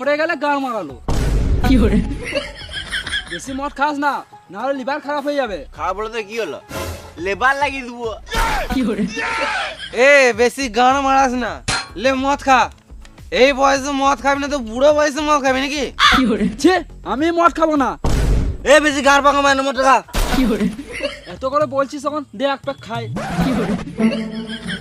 পড়ে গেলে গান মারালো। বেশি মদ খাস না না হলে লিভার খারাপ হয়ে যাবে। খারাপ বলে তো কি হলো? লেবার লাগিয়ে দেবো। এ বেশি গান মারাস না। লে মদ খা। এই বয়সে মদ খাবি না তো বুড়ো বয়সে মদ খাবি নাকি? কি ছে আমি মদ খাব না। এ বেশি গান পাকা মানে মদ খা। এত করে বলছিস তখন দে এক প্যাক খাই। হ্যাঁ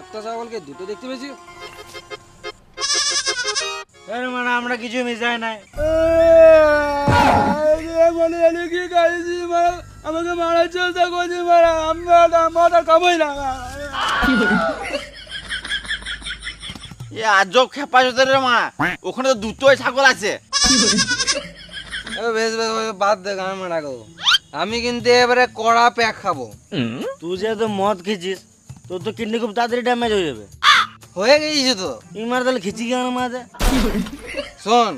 একটা ছাগলকে দুটো দেখতে পেয়েছি। মানে আমরা কিছু মিশাই নাই। এনে কি খাইছি মারা আমাকে মারার চেষ্টা করছি মারা আমি মদ আর না। এ আজব খেপা মা ওখানে তো দুটোই ছাগল আছে। বেশ বেশ বেশ, বাদ দে গান মারা আমি কিন্তু এবারে কড়া প্যাক খাব। তুই যেহেতু মদ খেয়েছিস তোর তো কিডনি খুব তাড়াতাড়ি ড্যামেজ হয়ে যাবে। হয়ে গেছে তো। ইমার তাহলে খিচি কেন মাঝে শোন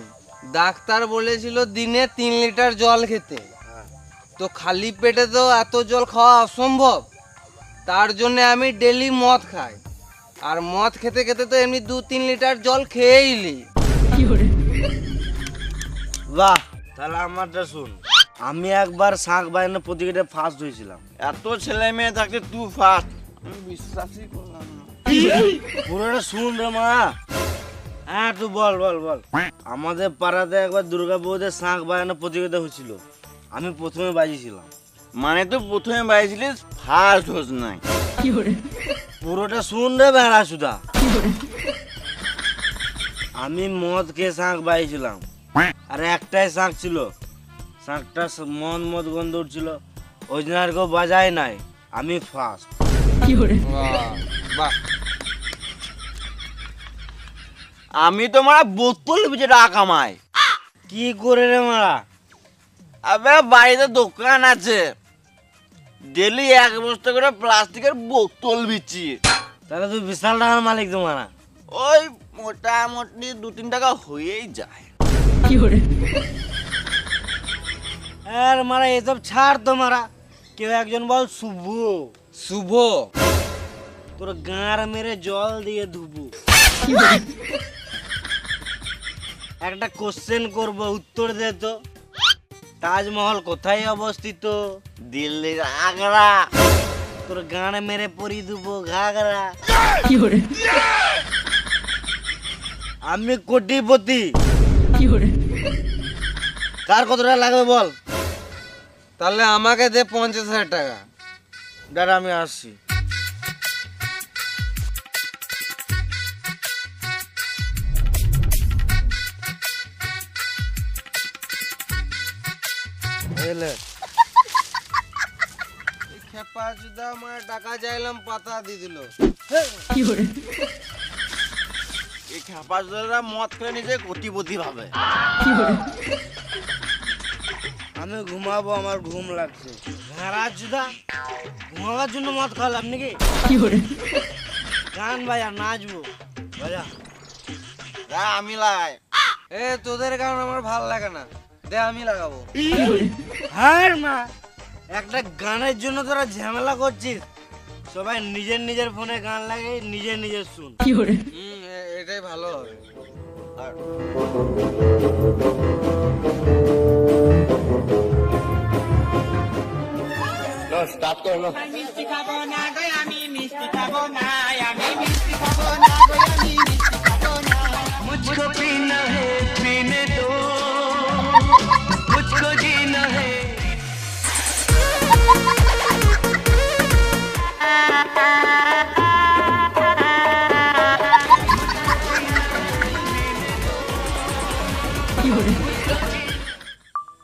ডাক্তার বলেছিল দিনে তিন লিটার জল খেতে। তো খালি পেটে তো এত জল খাওয়া অসম্ভব। তার জন্য আমি ডেলি মদ খাই। আর মদ খেতে খেতে তো এমনি দু তিন লিটার জল খেয়েই লি। বাহ তাহলে আমারটা শুন। আমি একবার শাঁখ বাইনে প্রতিযোগিতায় ফার্স্ট হয়েছিলাম। এত ছেলে মেয়ে থাকতে তুই ফার্স্ট হ্যাঁ আমাদের পাড়াতে একবার দুর্গা পুজোতে শাঁখ বাজানো প্রতিযোগিতা হচ্ছিল আমি প্রথমে বাজিয়েছিলাম। মানে তুই প্রথমে বাজিয়েছিলিস ফার্স্ট হোস নাই। পুরোটা শুন রে বেড়া সুদা। আমি মদ খেয়ে শাঁখ বাজিয়েছিলাম। আর একটাই শাঁখ ছিল। শাঁখটা মদ মদ গন্ধ উঠছিল। ওই জন্য আর কেউ বাজায় নাই। আমি ফার্স্ট আমি তো মারা বোতল বেচে টাকা কামাই। কি করে রে মারা? আবে বাড়িতে দোকান আছে। ডেলি এক বস্তা করে প্লাস্টিকের বোতল বিচি। তাহলে তুই বিশাল টাকার মালিক তো মারা। ওই মোটামুটি দু তিন টাকা হয়েই যায়। আর মারা এসব ছাড় তো মারা। কেউ একজন বল শুভ। শুভ। তোর গাঁর মেরে জল দিয়ে ধুবো। একটা কোশ্চেন করব উত্তর দে তো। তাজমহল কোথায় অবস্থিত? দিল্লির আগ্রা। তোর গাঁড় মেরে পরি দেবো ঘাগরা। আমি কোটিপতি। কার কত টাকা লাগবে বল? তাহলে আমাকে দে পঞ্চাশ হাজার টাকা। দাঁড়া আমি আসছি। এলে। খেপা চুদা আমার টাকা চাইলাম পাতা দিয়ে দিল। এই মদ খেলে নিজে কোটিপতি ভাবে। আমি ঘুমাবো আমার ঘুম লাগছে। জুদা ঘুমাবার জন্য মদ খাওয়ালাম নাকি? গান ভাইয়া নাচবো। ভাইয়া আমি লাগাই। এ তোদের গান আমার ভালো লাগে না। দে আমি লাগাবো। হ্যাঁ মা একটা গানের জন্য তোরা ঝামেলা করছিস। সবাই নিজের নিজের ফোনে গান লাগে নিজের নিজের শুন। হুম এ- এটাই ভালো হবে।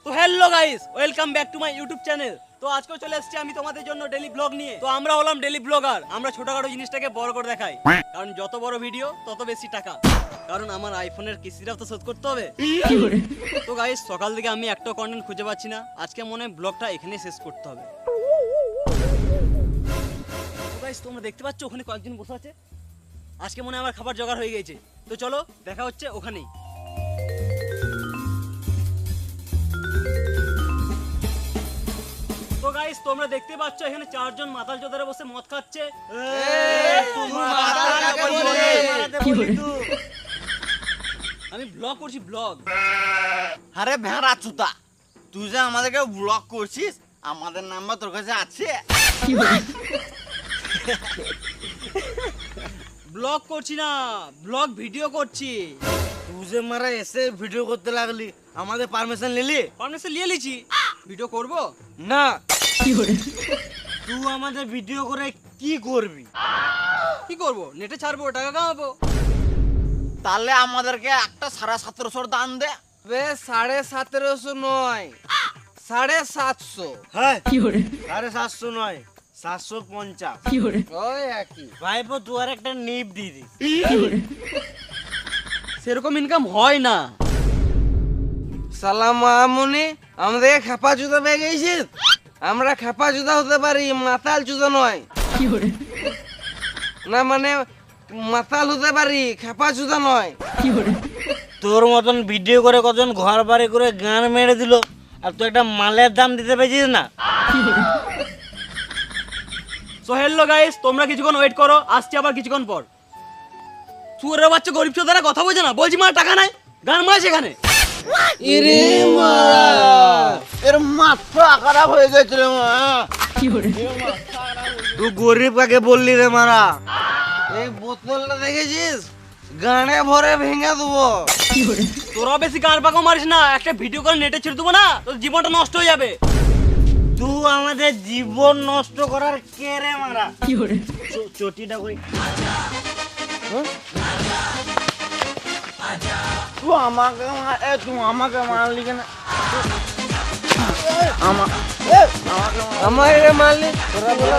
তো hello guys welcome back to my YouTube channel তো আজকে চলে এসেছি আমি তোমাদের জন্য ডেলি ব্লগ নিয়ে। তো আমরা হলাম ডেলি ব্লগার আমরা ছোটখাটো জিনিসটাকে বড় করে দেখাই। কারণ যত বড় ভিডিও তত বেশি টাকা। কারণ আমার আইফোনের কিস্তিটাও তো শোধ করতে হবে। তো গাইস সকাল থেকে আমি একটা কন্টেন্ট খুঁজে পাচ্ছি না। আজকে মনে হয় ব্লগটা এখানেই শেষ করতে হবে। তোমরা দেখতে পাচ্ছ, ওখানে কয়েকজন বসে আছে। আজকে মনে হয় আমার খাবার জোগাড় হয়ে গেছে। তো চলো, দেখা হচ্ছে ওখানেই। তোমরা দেখতে পাচ্ছ এখানে চারজন মাতাল জোদারে বসে মদ খাচ্ছে। আমি ব্লগ করছি ব্লগ আরে ভেড়া চুতা তুই যে আমাদেরকে ব্লক করছিস আমাদের নাম্বার তোর কাছে আছে। ব্লগ করছি না ব্লগ ভিডিও করছি। তুই যে মারা এসে ভিডিও করতে লাগলি আমাদের পারমিশন নিলি? পারমিশন নিয়ে লিছি ভিডিও করব? না। তুই আমাদের ভিডিও করে কি করবি? কি করব? নেটে ছাড়বো টাকা কামাবো। তাহলে আমাদেরকে একটা সাড়ে সতেরোশোর দান দে। বে সাড়ে সতেরোশো নয়। সাড়ে সাতশো। হ্যাঁ। সাড়ে সাতশো নয় সাতশো পঞ্চাশ। ওই একই। ভাইপো তুই আর একটা নিপ দিয়ে দিস। সেরকম ইনকাম হয় না। সালাম মামুনি আমাদের খেপা জুতা পেয়ে গেছিস? আমরা খেপা জুতা হতে পারি মাতাল জুতা নয়। না মানে মাতাল হতে পারি খেপা জুতা নয়। তোর মতন ভিডিও করে কজন ঘর বাড়ি করে গান মেরে দিল আর তুই একটা মালের দাম দিতে পেরেছিস না? সো হ্যালো গাইস তোমরা কিছুক্ষণ ওয়েট করো আসছি আবার কিছুক্ষণ পর। সুরের বাচ্চা গরিব চোদারা কথা বলছে না বলছি মা টাকা নাই গান মার সেখানে। ইরে মারা। এর মাথা খারাপ হয়ে গেছিল তুই গরিব কাকে বললি রে মারা। এই বোতলটা দেখেছিস? গানে ভরে ভেঙে দেবো। তোরা বেশি গান পাকাও মারিস না একটা ভিডিও করে নেটে ছেড়ে দেবো না তোর জীবনটা নষ্ট হয়ে যাবে। তুই আমাদের জীবন নষ্ট করার কে রে মারা? চটিটা কই তুই আমাকে মার- এ, তুই আমাকে মারলি কেন? আমার মারলি তোরা বলে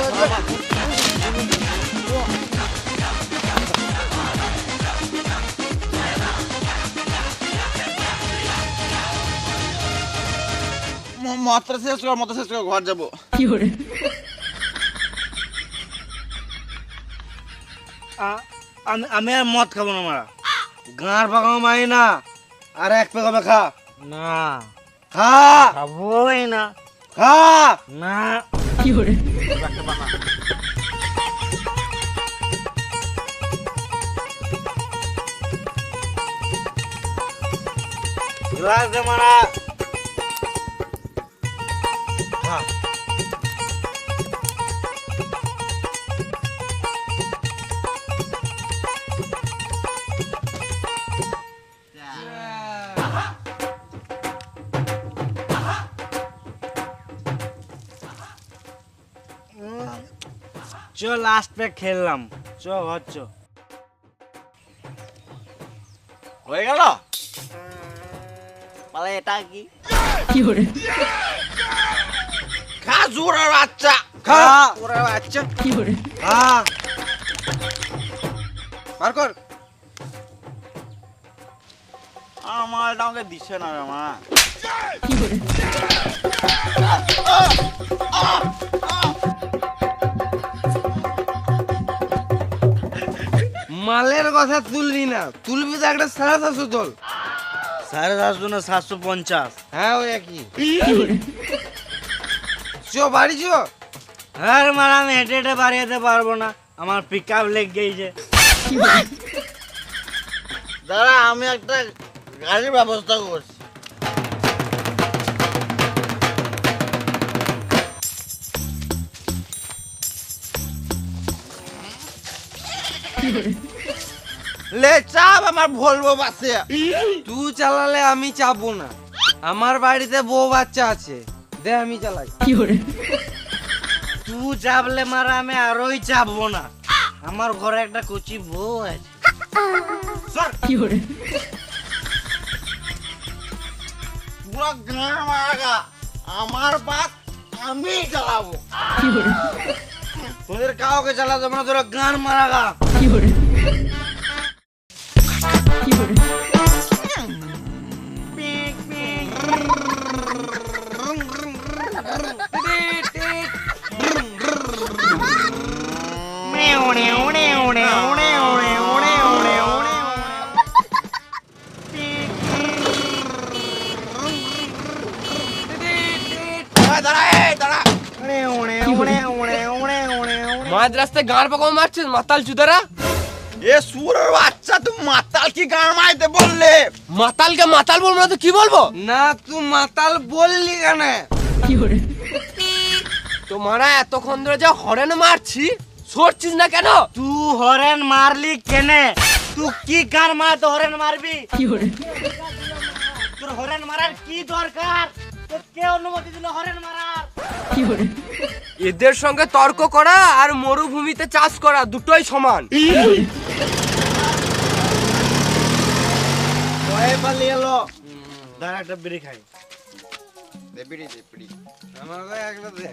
মাত্রা শেষ কর মাত্রা শেষ কর ঘর যাব। আ- আমি আমি আর মদ খাব না মারা। গাঁর পাকাও মাই না আর এক পেকাবে খা। না। খাবোই না খা না গ্লাস দে মারা খা চ লাস্ট পে খেললাম। চ ঘর চ। হয়ে গেল? মানে এটা কি? খা জোরের বাচ্চা। খা। জোরের বাচ্চা। খা। বার কর। আমার এটা আমাকে দিচ্ছে না রে মা। মালের কথা তুলবি না। তুলবি তো একটা সাড়ে সাতশো তোল। সাড়ে সাতশো না সাতশো পঞ্চাশ। হ্যাঁ ওই একই। চো বাড়ি চ। হ্যাঁ রে মারা আমি হেঁটে হেঁটে বাড়ি যেতে পারব না। আমার পিক আপ লেগ গেছে দাদা আমি একটা গাড়ির ব্যবস্থা করছি। লে চাপ আমার ভলবো বাসে। তুই চালালে আমি চাপবো না। আমার বাড়িতে বউ বাচ্চা আছে। দে আমি চালাই। তুই চাপলে মারা আমি আরোই চাপবো না। আমার ঘরে একটা কচি বউ আছে। পুরো গান মারাগা আমার বাস আমি চালাবো। তোদের কাউকে চালাতে না তোরা গান মারা মারাগা মাঝ রাস্তায় গাঁড় পাকাও মারছিস মাতাল চুদারা এ সুরের বাচ্চা তুমি মাতাল কি গান মাইতে বললে। মাতালকে মাতাল বলব না তো কি বলব? না তুই মাতাল বললি কেন? তো মারা এতক্ষণ ধরে যা হরেন মারছি সরছিস না কেন? তুই হরেন মারলি কেনে? তুই কি গান মারতে হরেন মারবি? তোর হরেন মারার কি দরকার? তোর কে অনুমতি দিল হরেন মারার? এদের সঙ্গে তর্ক করা আর মরুভূমিতে চাষ করা দুটোই সমান। ভয়ে পালিয়ে এলো। দাঁড়া একটা বিড়ি খাই। আমাকে একটা দে।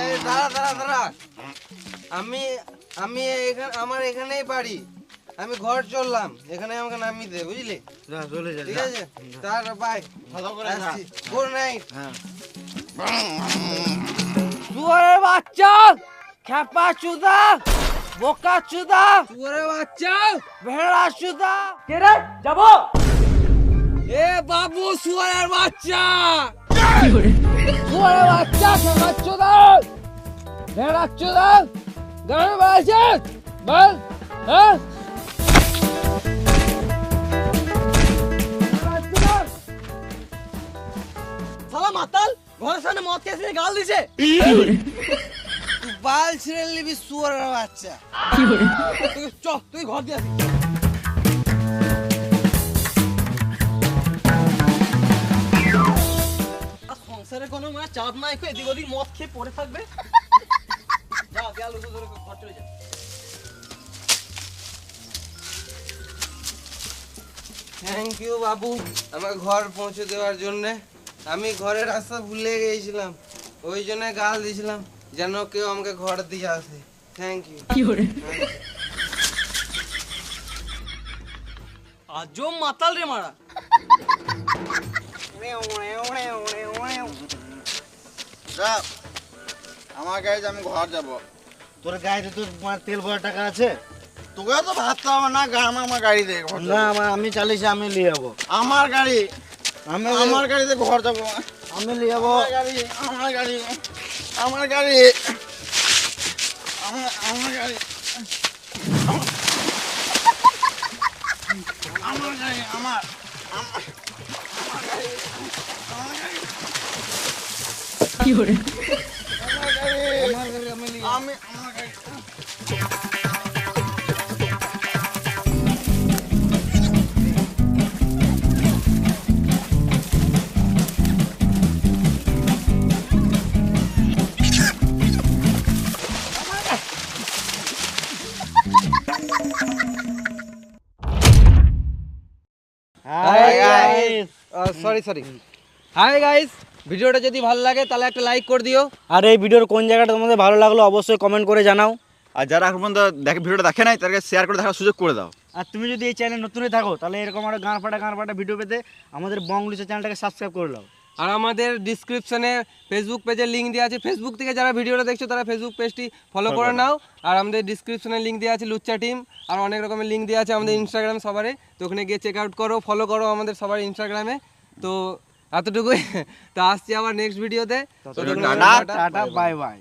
এই দাঁড়া দাঁড়া দাঁড়া। আমি আমি এখানে আমার এখানেই বাড়ি। আমি ঘর চললাম এখানে আমাকে নামিয়ে দে বুঝলি? যা চলে যা ঠিক আছে? তার বাই ভালো করে যা। গুড নাইট হ্যাঁ। বাচ্চা খেপা চুদা বোকা চুদা শুয়ারের বাচ্চা। ভেড়া চুদা কে রে? যাব? এ বাবু শুয়ারের বাচ্চা। শুয়ারের বাচ্চা খেপা চুদা ভেড়া চুদা গান বাজে বল হ্যাঁ? শালা মাতাল ঘরের সামনে মদ খেয়ে গাল দিছে। তুই বাল ছিঁড়ে নিবি শুয়ারের বাচ্চা। চ তুই ঘর দিয়ে সংসারে কোনো মানে চাপ নাই এদিক ওদিক মদ খেয়ে পড়ে থাকবে? যা গেল ধরে ঘর চলে যা। থ্যাংক ইউ বাবু আমার ঘর পৌঁছে দেওয়ার জন্য। আমি ঘরের রাস্তা ভুলে গিয়েছিলাম। ওই জন্য গাল দিয়েছিলাম যেন কেউ আমাকে ঘর দিয়ে আসে। থ্যাংক ইউ আজব মাতাল রে মারা। যা আমার গাড়িতে আমি ঘর যাব। তোর গাড়িতে তোর তোমার তেল ভরা টাকা আছে তোকে তো ভাবতে হবে না গা- আমার আমার গাড়িতে না আমি চালিয়েছি আমি নিয়ে যাব। আমার গাড়ি? আমি আমার গাড়িতে ঘর যাব। আমি নিয়ে যাব। গাড়ি আমার গাড়ি আমার গাড়ি। আমার আমার গাড়ি। আমার গাড়ি আমার আমার গাড়ি আমার গাড়ি। আমি সরি সরি হাই গাইস ভিডিওটা যদি ভালো লাগে তাহলে একটা লাইক করে দিও। আর এই ভিডিওর কোন জায়গাটা তোমাদের ভালো লাগল অবশ্যই কমেন্ট করে জানাও। আর যারা এখন পর্যন্ত দেখে ভিডিওটা দেখে নাই তাদেরকে শেয়ার করে দেখার সুযোগ করে দাও। আর তুমি যদি এই চ্যানেল নতুনই থাকো তাহলে এরকম আরও গান ফাটা গান ফাটা ভিডিও পেতে আমাদের বংলিশা চ্যানেলটাকে সাবস্ক্রাইব করে দাও আর আমাদের ডিসক্রিপশনে ফেসবুক পেজের লিঙ্ক দেওয়া আছে। ফেসবুক থেকে যারা ভিডিওটা দেখছ তারা ফেসবুক পেজটি ফলো করে নাও। আর আমাদের ডিসক্রিপশনে লিঙ্ক দেওয়া আছে লুচ্চা টিম আর অনেক রকমের লিঙ্ক দেওয়া আছে আমাদের ইনস্টাগ্রাম সবারে। তো ওখানে গিয়ে চেক আউট করো ফলো করো আমাদের সবার ইনস্টাগ্রামে তো এতটুকুই। তো আসছি আবার নেক্সট ভিডিওতে টাটা। Bye bye